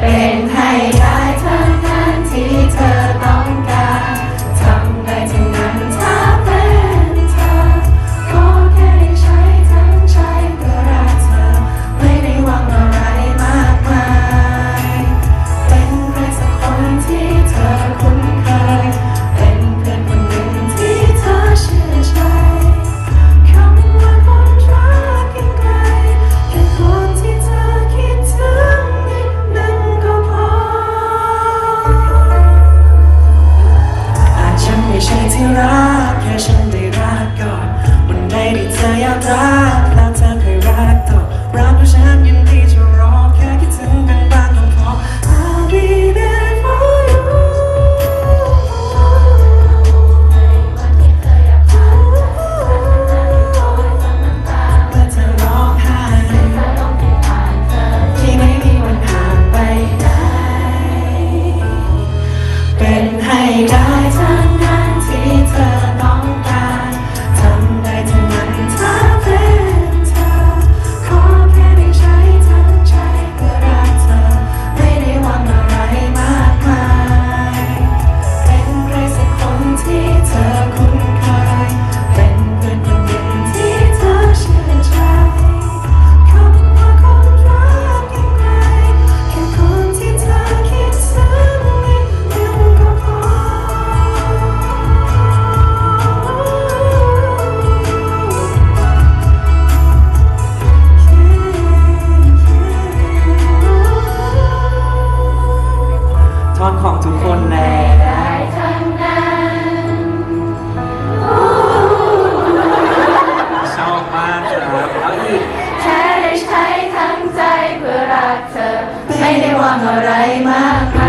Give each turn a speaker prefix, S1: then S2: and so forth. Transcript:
S1: เป็นให้ time you
S2: เอาอีกแค่ได
S1: ้ใ
S2: ช้ทั้งใจเพื่อรักเธอ
S1: ไม่ได้หวังอะไรมากมาย